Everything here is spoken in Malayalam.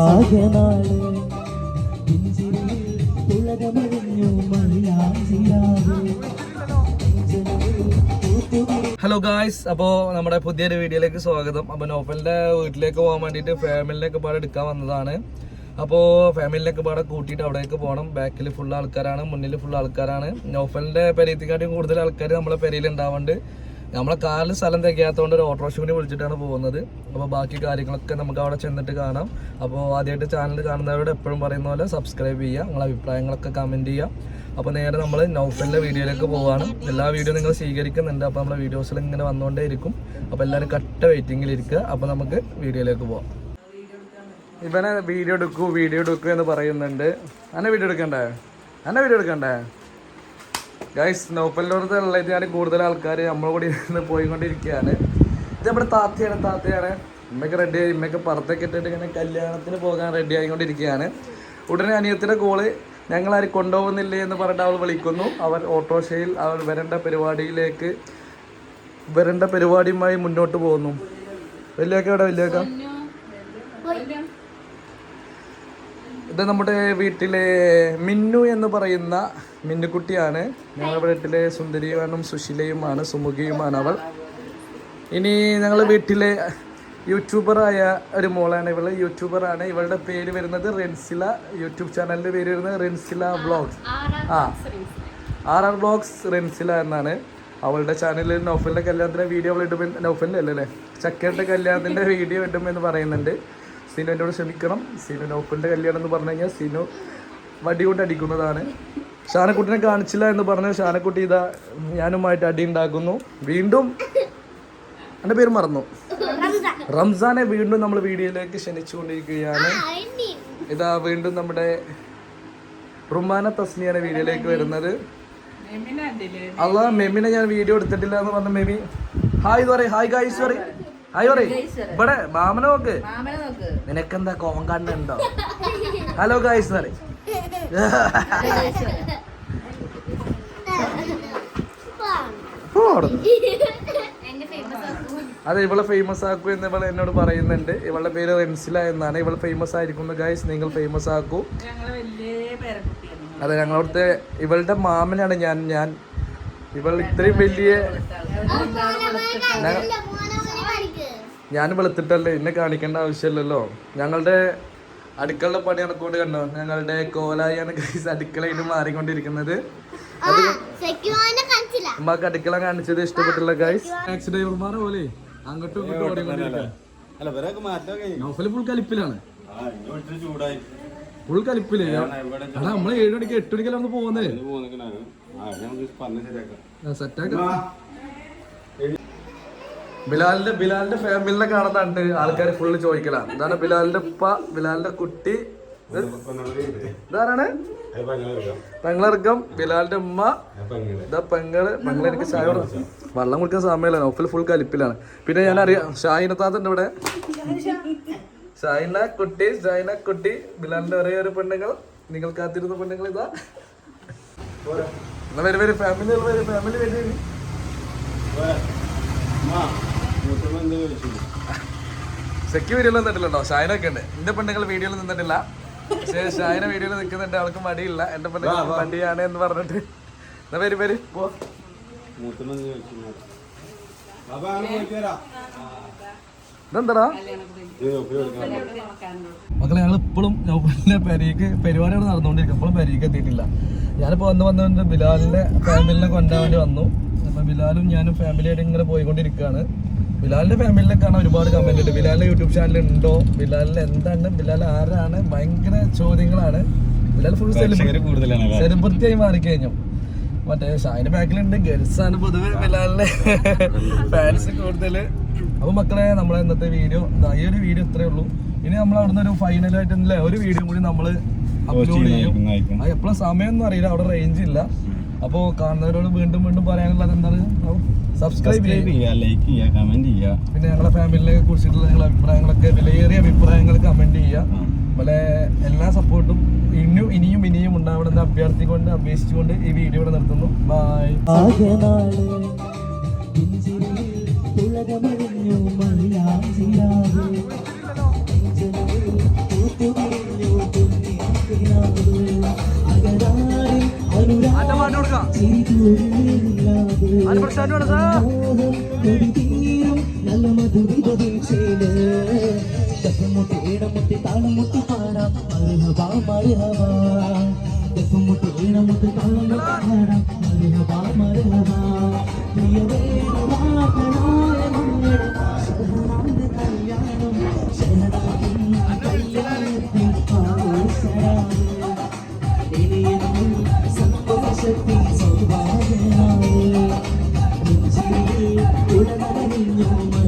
ഹലോ ഗായ്സ് അപ്പോൾ നമ്മുടെ പുതിയൊരു വീഡിയോയിലേക്ക് സ്വാഗതം. അപ്പോൾ നോഫലിന്റെ വീട്ടിലേക്ക് പോകാൻ വേണ്ടിയിട്ട് ഫാമിലിനൊക്കെ പാടെ എടുക്കാൻ വന്നതാണ്. അപ്പോൾ ഫാമിലിനൊക്കെ പാടെ കൂട്ടിയിട്ട് അവിടേക്ക് പോകണം ബാക്കിൽ ഫുൾ ആൾക്കാരാണ് മുന്നിൽ ഫുൾ ആൾക്കാരാണ്. നോഫലിന്റെ പെരയത്തിക്കാട്ടിയും കൂടുതൽ ആൾക്കാർ നമ്മളെ പെരയിൽ ഉണ്ടാവുന്നുണ്ട് നമ്മളെ കാലിൽ സ്ഥലം തികയാത്തതുകൊണ്ട് ഒരു ഓട്ടോറിക്ഷൂനെ വിളിച്ചിട്ടാണ് പോകുന്നത്. അപ്പോൾ ബാക്കി കാര്യങ്ങളൊക്കെ നമുക്ക് അവിടെ ചെന്നിട്ട് കാണാം. അപ്പോൾ ആദ്യമായിട്ട് ചാനൽ കാണുന്നവരോട് എപ്പോഴും പറയുന്ന പോലെ സബ്സ്ക്രൈബ് ചെയ്യുക. നിങ്ങളെ അഭിപ്രായങ്ങളൊക്കെ കമന്റ് ചെയ്യാം അപ്പോൾ നേരെ നമ്മൾ നൗഫലിന്റെ വീഡിയോയിലേക്ക് പോവാണ്. എല്ലാ വീഡിയോ നിങ്ങൾ സ്വീകരിക്കുന്നുണ്ട്. അപ്പോൾ നമ്മുടെ വീഡിയോസിൽ ഇങ്ങനെ വന്നുകൊണ്ടേ ഇരിക്കും. അപ്പോൾ എല്ലാവരും കട്ട വെയിറ്റിംഗിൽ ഇരിക്കുക. അപ്പോൾ നമുക്ക് വീഡിയോയിലേക്ക് പോവാം. ഇവനെ വീഡിയോ എടുക്കൂ വീഡിയോ എടുക്കൂ എന്ന് പറയുന്നുണ്ട്. അന്നെ വീഡിയോ എടുക്കണ്ടേ? അന്നെ വീഡിയോ എടുക്കണ്ടേ? ഗൈസ് നോപ്പലിനോടത്ത് ഉള്ളത് ഞാൻ കൂടുതൽ ആൾക്കാർ നമ്മളെ കൂടി ഇന്ന് പോയിക്കൊണ്ടിരിക്കുകയാണ്. ഇത് നമ്മുടെ താത്തയാണ് താത്തയാണ്. ഇമ്മയൊക്കെ റെഡിയായി ഇമ്മയൊക്കെ പുറത്തൊക്കെ ഇട്ടിട്ട് ഇങ്ങനെ കല്യാണത്തിന് പോകാൻ റെഡി ആയിക്കൊണ്ടിരിക്കുകയാണ്. ഉടനെ അനിയത്തിന്റെ കോൾ ഞങ്ങളാരും കൊണ്ടുപോകുന്നില്ലേ എന്ന് പറഞ്ഞിട്ട് അവൾ വിളിക്കുന്നു. അവർ ഓട്ടോറിക്ഷയിൽ അവർ വരേണ്ട പരിപാടിയിലേക്ക് വരേണ്ട പരിപാടിയുമായി മുന്നോട്ട് പോകുന്നു. വലിയൊക്കെ വലിയ വലിയൊക്കെ ഇത് നമ്മുടെ വീട്ടിലെ മിന്നു എന്ന് പറയുന്ന മിന്നുക്കുട്ടിയാണ് ഞങ്ങളുടെ വീട്ടിലെ സുന്ദരിയുമാണ് സുശീലയുമാണ് സുമുഖിയുമാണ് അവൾ. ഇനി ഞങ്ങൾ വീട്ടിലെ യൂട്യൂബറായ ഒരു മോളാണ് ഇവൾ യൂട്യൂബറാണ്. ഇവളുടെ പേര് വരുന്നത് റെൻസില. യൂട്യൂബ് ചാനലിന്റെ പേര് വരുന്നത് റെൻസില വ്ളോഗ്സ് ആ. ആർ ആർ വ്ളോഗ്സ് റെൻസില എന്നാണ്. അവളുടെ ചാനലിൽ നൗഫലിന്റെ കല്യാണത്തിന്റെ വീഡിയോ അവൾ ഇടുമ്പോൾ നൗഫലിന്റെ അല്ലല്ലേ? അല്ലേ കല്യാണത്തിന്റെ വീഡിയോ ഇടുമെന്ന് പറയുന്നുണ്ട്. സീനു എന്നോട് ക്ഷമിക്കണം. സിനു നൗഫലിന്റെ കല്യാണം എന്ന് പറഞ്ഞു കഴിഞ്ഞാൽ സിനു വടി കൊണ്ട് അടിക്കുന്നതാണ്. ഷാനക്കുട്ടിനെ കാണിച്ചില്ല എന്ന് പറഞ്ഞ ഷാനക്കുട്ടി ഇതാ ഞാനുമായിട്ട് അടി ഉണ്ടാക്കുന്നു. വീണ്ടും എന്റെ പേര് മറന്നു. റംസാനെ വീണ്ടും നമ്മൾ വീഡിയോയിലേക്ക് ക്ഷണിച്ചുകൊണ്ടിരിക്കുകയാണ്. ഇതാ വീണ്ടും നമ്മുടെ റുമാന തസ്നിയാണ് വീഡിയോയിലേക്ക് വരുന്നത്. അല്ല മെമിനെ ഞാൻ വീഡിയോ എടുത്തിട്ടില്ല എന്ന് പറഞ്ഞ മെമി. ഹായ് പറയും. ഹായ് ഗായ്സ് പറയ് ഹായ് പറയ്. ഇവിടെ മാമനെ നോക്ക്. നിനക്കെന്താ കോങ്കണ്ണുണ്ടോ ഹലോ ഗായ്സ് പറയ്. പോ അവിടുന്ന്. അതെ ഇവളെ ഫേമസ് ആക്കൂ എന്ന് ഇവൾ എന്നോട് പറയുന്നുണ്ട്. ഇവളുടെ പേര് റെൻസില എന്നാണ്. ഇവൾ ഫേമസ് ആയിരിക്കുന്നു ഗായ്സ് നിങ്ങൾ ഫേമസ് ആക്കൂ. അതെ ഞങ്ങളവിടുത്തെ ഇവളുടെ മാമനാണ് ഞാൻ ഞാൻ. ഇവൾ ഇത്രയും വലിയ ഞാൻ വെളുത്തിട്ടല്ലേ? എന്നെ കാണിക്കേണ്ട ആവശ്യമില്ലല്ലോ. ഞങ്ങളുടെ അടുക്കളയുടെ പണി നടക്കൊണ്ട് കണ്ടോ? ഞങ്ങളുടെ കോലായാണ് ഗൈസ് അടുക്കളയിൽ മാറിക്കൊണ്ടിരിക്കുന്നത്. ഉമ്മാക്ക് അടുക്കള കാണിച്ചത് ഇഷ്ടപ്പെട്ടില്ല ഗൈസ് ടാക്സി ഡ്രൈവർമാർ പോലെ. അങ്ങോട്ടും ഇങ്ങോട്ടും ഓടിക്കൊണ്ടിരിക്കുക നൗഫൽ ഫുൾ കലിപ്പിലാണ്. ഫുൾ കലിപ്പിൽ? എടാ നമ്മൾ ഏഴ് മണിക്ക് എട്ട് പോകുന്നത് നമുക്ക് പറഞ്ഞ് ശരിയാക്കാം. സെറ്റാക്ക ബിലാലിന്റെ ബിലാലിന്റെ ഫാമിലിനെ കാണുന്നുണ്ട് ആൾക്കാർ ഫുള്ള് ചോദിക്കലാണ്. എന്താണ് ബിലാലിന്റെ ഉപ്പ ബിലാലിന്റെ കുട്ടി. ഇത് ഇതാരാണ്? പെങ്ങളർഗം. ബിലാലിന്റെ ഉമ്മ. ഇതാ പെങ്ങൾ. പെങ്ങൾ എനിക്ക് ചായ. വെള്ളം കുടിക്കാൻ സമയമില്ല. ഓഫിൽ ഫുൾ കലിപ്പിലാണ്. പിന്നെ ഞാൻ അറിയാം ഷാഹിന ഇവിടെ. ഷൈന കുട്ടി ഷൈന കുട്ടി. ബിലാലിന്റെ ഒരേ ഒരു പെണ്ണുങ്ങൾ. നിങ്ങൾ കാത്തിരുന്ന പെണ്ണുങ്ങൾ ഇതാ. എന്നാ വരും വരും. ഫാമിലി വരും. ഫാമിലി വരും. സെക്യൂ വീഡിയോയിൽ നിന്നിട്ടില്ലല്ലോ ഷായനൊക്കെ ഉണ്ട്. എന്റെ പെണ്ണുങ്ങൾ വീഡിയോയിൽ നിന്നിട്ടില്ല പക്ഷേ ഷായന വീഡിയോയിൽ നിൽക്കുന്നുണ്ട്. അവൾക്ക് മടിയില്ല. എന്റെ പെണ്ണുങ്ങൾ മടിയാണ് എന്ന് പറഞ്ഞിട്ട്. എന്നാ വരും വരും. പോ. ഇതെന്താടാ? മക്കളെ ഞങ്ങൾ ഇപ്പോഴും നൗഫലിന്റെ പെരയ്ക്ക് പരിപാടികൾ നടന്നുകൊണ്ടിരിക്കും ഇപ്പോഴും പെരയ്ക്ക് എത്തിയിട്ടില്ല. ഞാനിപ്പോ വന്ന് വന്ന് ബിലാലിന്റെ ഫാമിലിനെ കൊണ്ടാൻ വേണ്ടി വന്നു. അപ്പൊ ബിലാലും ഞാനും ഫാമിലിയായിട്ട് ഇങ്ങനെ പോയിക്കൊണ്ടിരിക്കുകയാണ്. ബിലാലിന്റെ ഫാമിലിയിലേക്കാണ് ഒരുപാട് കമന്റ് ഉണ്ട് ബിലാലിന്റെ യൂട്യൂബ് ചാനൽ ഉണ്ടോ? ബിലാലിൽ എന്താണ്? ബിലാൽ ആരാണ്? ഭയങ്കര ചോദ്യങ്ങളാണ്. ബിലാൽ ഫുൾ സെലിബ്രിറ്റി ആയി മാറിക്കഴിഞ്ഞു. മറ്റേ ഷാഹിന്റെ ബാക്കിലുണ്ട് ഗേൾസ് ആണ് പൊതുവെ ബിലാലിന്റെ ഫാൻസ് കൂടുതൽ അപ്പൊ മക്കളെ നമ്മളെ ഇന്നത്തെ വീഡിയോ ഈ ഒരു വീഡിയോ ഇത്രേ ഉള്ളൂ. ഇനി നമ്മൾ അവിടുന്ന് ഒരു ഫൈനൽ ആയിട്ട് ഒരു വീഡിയോ കൂടി നമ്മൾ അപ്ലോഡ് ചെയ്യും. എപ്പോഴും സമയം ഒന്നും അറിയില്ല. അവിടെ റേഞ്ച് ഇല്ല. അപ്പോൾ കാണുന്നവരോട് വീണ്ടും വീണ്ടും പറയാനുള്ളത് എന്താണ്? സബ്സ്ക്രൈബ് ചെയ്യുക ലൈക്ക് ചെയ്യുക കമന്റ് ചെയ്യുക. പിന്നെ ഞങ്ങളെ ഫാമിലിനെ കുറിച്ചിട്ടുള്ള നിങ്ങളുടെ അഭിപ്രായങ്ങളൊക്കെ വിലയേറിയ അഭിപ്രായങ്ങൾ കമന്റ് ചെയ്യുക. അതുപോലെ എല്ലാ സപ്പോർട്ടും ഇനിയും ഇനിയും ഇനിയും ഉണ്ടാവണമെന്ന് അഭ്യർത്ഥിക്കൊണ്ട് അഭ്യസിച്ചുകൊണ്ട് ഈ വീഡിയോ ഇവിടെ നിർത്തുന്നു. ബൈ ആകനാൾ ഇഞ്ചിരിയിൽ നല്ല മധുരിതതിൽ ചേൽ ദഫമുട്ടി ഈണമുട്ടി താളമുട്ടി പാടാം മർഹബാ മർഹബാ ദഫമുട്ടി ഈണമുട്ടി താളമുട്ടി പാടാം